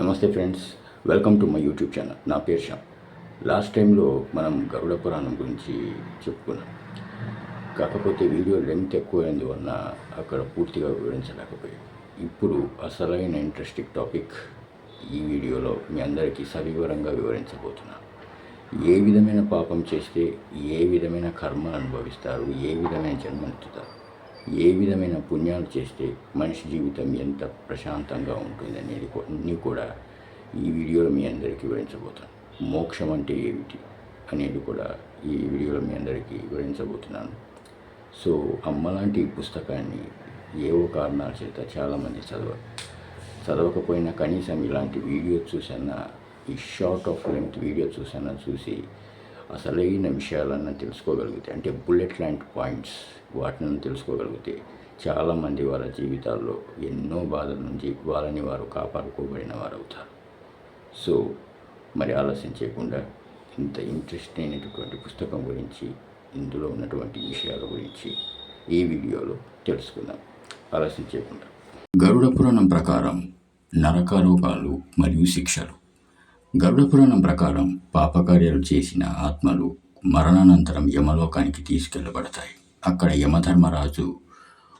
నమస్తే friends welcome to my YouTube channel. నా పేరు శ్యామ్. లాస్ట్ టైంలో మనం గరుడ పురాణం గురించి చెప్పుకున్నాం. కాకపోతే వీడియో లెంగ్త్ ఎక్కువైనందువలన అక్కడ పూర్తిగా వివరించలేకపోయాయి ఇప్పుడు అసలైన ఇంట్రెస్టింగ్ టాపిక్ ఈ వీడియోలో మీ అందరికీ సవివరంగా వివరించబోతున్నాను. ఏ విధమైన పాపం చేస్తే ఏ విధమైన కర్మ అనుభవిస్తారు? ఏ విధమైన జన్మెత్తుతారు ఏ విధమైన పుణ్యాలు చేస్తే మనిషి జీవితం ఎంత ప్రశాంతంగా ఉంటుంది అనేది అన్నీ కూడా ఈ వీడియోలో మీ అందరికీ వివరించబోతాను మోక్షం అంటే ఏమిటి అనేది కూడా ఈ వీడియోలో మీ అందరికీ వివరించబోతున్నాను. సో అమ్మలాంటి పుస్తకాన్ని ఏవో కారణాల చేత చాలామంది చదవరు చదవకపోయినా కనీసం ఇలాంటి వీడియో చూసన్నా ఈ షార్ట్ ఆఫ్ లెంత్ వీడియో చూసన్నా చూసి అసలైన విషయాలన్నీ తెలుసుకోగలిగితే అంటే బుల్లెట్ లాంటి పాయింట్స్ వాటిని తెలుసుకోగలిగితే చాలామంది వాళ్ళ జీవితాల్లో ఎన్నో బాధల నుంచి వాళ్ళని వారు కాపాడుకోబడిన వారు అవుతారు సో మరి ఆలస్యం చేయకుండా ఇంత ఇంట్రెస్ట్ అయినటువంటి పుస్తకం గురించి ఇందులో ఉన్నటువంటి విషయాల గురించి ఈ వీడియోలో తెలుసుకుందాం. ఆలస్యం చేయకుండా. గరుడ పురాణం ప్రకారం నరకలోకాలు మరియు శిక్షలు. గరుడ పురాణం ప్రకారం పాపకార్యాలు చేసిన ఆత్మలు మరణానంతరం యమలోకానికి తీసుకెళ్ళబడతాయి. అక్కడ యమధర్మరాజు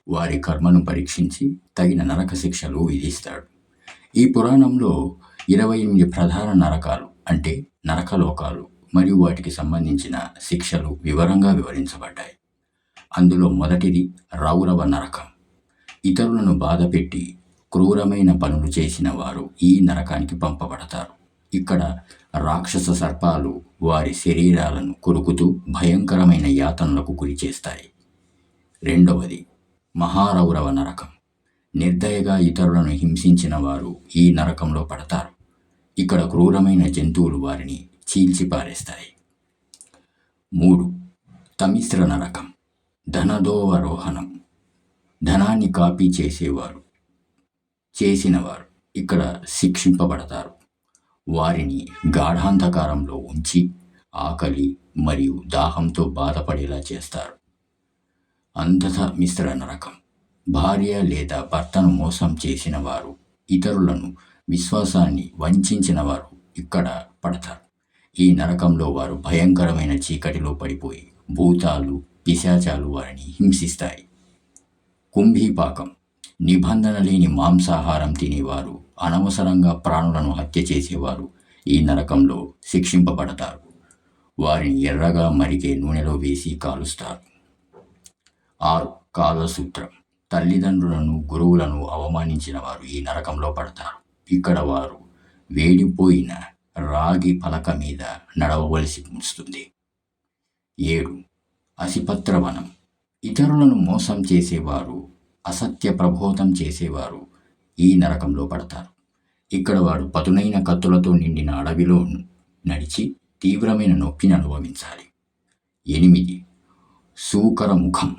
వారి కర్మను పరీక్షించి తగిన నరక శిక్షలు విధిస్తాడు. ఈ పురాణంలో ఇరవై ఎనిమిది ప్రధాన నరకాలు అంటే నరకలోకాలు మరియు వాటికి సంబంధించిన శిక్షలు వివరంగా వివరించబడ్డాయి. అందులో మొదటిది రౌరవ నరకం. ఇతరులను బాధపెట్టి క్రూరమైన పనులు చేసిన వారు ఈ నరకానికి పంపబడతారు. ఇక్కడ రాక్షస సర్పాలు వారి శరీరాలను కొరుకుతూ భయంకరమైన యాతనలకు గురి చేస్తాయి. రెండవది మహారౌరవ నరకం. నిర్దయగా ఇతరులను హింసించిన వారు ఈ నరకంలో పడతారు. ఇక్కడ క్రూరమైన జంతువులు వారిని చీల్చిపారేస్తాయి. మూడు తమిశ్ర నరకం. ధనదోవరోహణం. ధనాన్ని కాపీ చేసేవారు చేసినవారు ఇక్కడ శిక్షింపబడతారు. వారిని గాఢాంధకారంలో ఉంచి ఆకలి మరియు దాహంతో బాధపడేలా చేస్తారు. అంధత మిశ్ర నరకం భార్య లేదా భర్తను మోసం చేసిన వారు ఇతరులను విశ్వాసాన్ని వంచిన వారు ఇక్కడ పడతారు. ఈ నరకంలో వారు భయంకరమైన చీకటిలో పడిపోయి భూతాలు పిశాచాలు వారిని హింసిస్తాయి. కుంభీపాకం నిబంధన లేని మాంసాహారం తినేవారు అనవసరంగా ప్రాణులను హత్య చేసేవారు ఈ నరకంలో శిక్షింపబడతారు. వారిని ఎర్రగా మరిగే నూనెలో వేసి కాలుస్తారు. ఆరు కాలసూత్రం తల్లిదండ్రులను గురువులను అవమానించిన వారు ఈ నరకంలో పడతారు. ఇక్కడ వారు వేడిపోయిన రాగి పలక మీద నడవవలసి వస్తుంది. ఏడు అసిపత్రవనం. ఇతరులను మోసం చేసేవారు అసత్య ప్రబోధం చేసేవారు ఈ నరకంలో పడతారు. ఇక్కడ వాడు పదునైన కత్తులతో నిండిన అడవిలో నడిచి తీవ్రమైన నొప్పిని అనుభవించాలి. ఎనిమిది. సూకర ముఖం.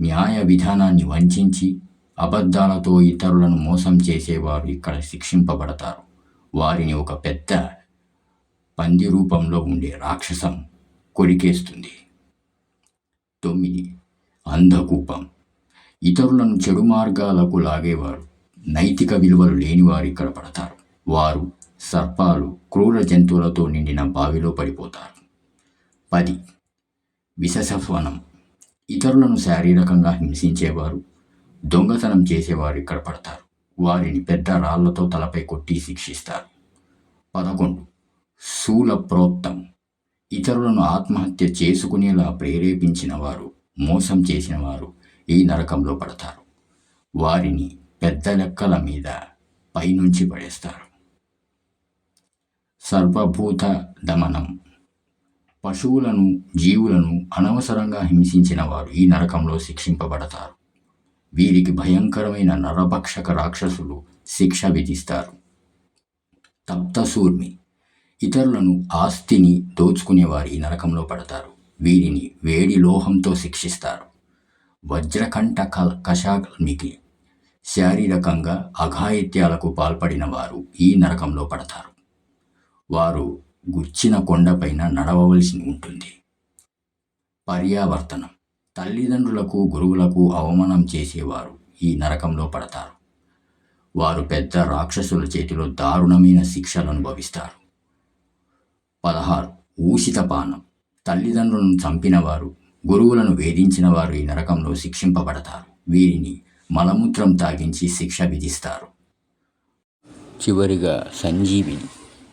న్యాయ విధానాన్ని వంచించి అబద్ధాలతో ఇతరులను మోసం చేసేవారు ఇక్కడ శిక్షింపబడతారు. వారిని ఒక పెద్ద పంది రూపంలో ఉండే రాక్షసం కొరికేస్తుంది. తొమ్మిది. అంధకూపం. ఇతరులను చెడు మార్గాలకు లాగేవారు నైతిక విలువలు లేనివారు ఇక్కడ పడతారు. వారు సర్పాలు క్రూర జంతువులతో నిండిన బావిలో పడిపోతారు. పది. విషసవనం ఇతరులను శారీరకంగా హింసించేవారు దొంగతనం చేసేవారు ఇక్కడ పడతారు. వారిని పెద్ద రాళ్ళతో తలపై కొట్టి శిక్షిస్తారు. పదకొండు. శూల ప్రోక్తం. ఇతరులను ఆత్మహత్య చేసుకునేలా ప్రేరేపించిన వారు మోసం చేసిన వారు ఈ నరకంలో పడతారు. వారిని పెద్ద లెక్కల మీద పైనుంచి పడేస్తారు. సర్వభూత దమనం. పశువులను జీవులను అనవసరంగా హింసించిన వారు ఈ నరకంలో శిక్షింపబడతారు. వీరికి భయంకరమైన నరభక్షక రాక్షసులు శిక్ష విధిస్తారు. తప్తసూర్మి ఇతరులను ఆస్తిని దోచుకునేవారు ఈ నరకంలో పడతారు. వీరిని వేడి లోహంతో శిక్షిస్తారు. వజ్రకంఠ కల్ కషాల్మికి శారీరకంగా అఘాయిత్యాలకు పాల్పడిన వారు ఈ నరకంలో పడతారు. వారు గుచ్చిన కొండపైన నడవవలసి ఉంటుంది. పర్యావర్తనం. తల్లిదండ్రులకు గురువులకు అవమానం చేసేవారు ఈ నరకంలో పడతారు. వారు పెద్ద రాక్షసుల చేతిలో దారుణమైన శిక్షలు అనుభవిస్తారు. పదహారు. ఊషితపానం తల్లిదండ్రులను చంపినవారు గురువులను వేధించిన వారు ఈ నరకంలో శిక్షింపబడతారు. వీరిని మలమూత్రం తాగించి శిక్ష విధిస్తారు. చివరిగా సంజీవిని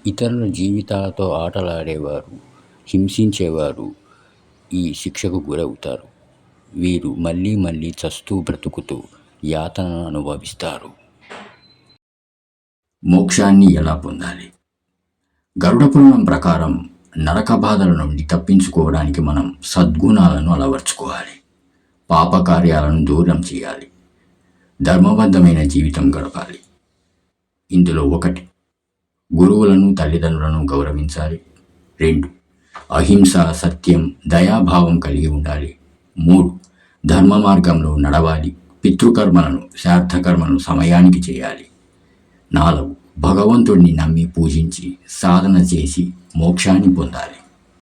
ఇతరుల జీవితాలతో ఆటలాడేవారు హింసించేవారు ఈ శిక్షకు గురవుతారు. వీరు మళ్ళీ మళ్ళీ చస్తూ బ్రతుకుతూ యాతనను అనుభవిస్తారు. మోక్షాన్ని ఎలా పొందాలి? గరుడ పురాణం ప్రకారం నరక బాధల నుండి తప్పించుకోవడానికి మనం సద్గుణాలను అలవర్చుకోవాలి. పాపకార్యాలను దూరం చేయాలి. ధర్మబద్ధమైన జీవితం గడపాలి. ఇందులో ఒకటి గురువులను తల్లిదండ్రులను గౌరవించాలి. రెండు అహింస సత్యం దయాభావం కలిగి ఉండాలి. మూడు ధర్మ మార్గంలో నడవాలి. పితృకర్మలను శార్థకర్మలను సమయానికి చేయాలి. నాలుగు భగవంతుడిని నమ్మి పూజించి సాధన చేసి మోక్షాన్ని పొందాలి.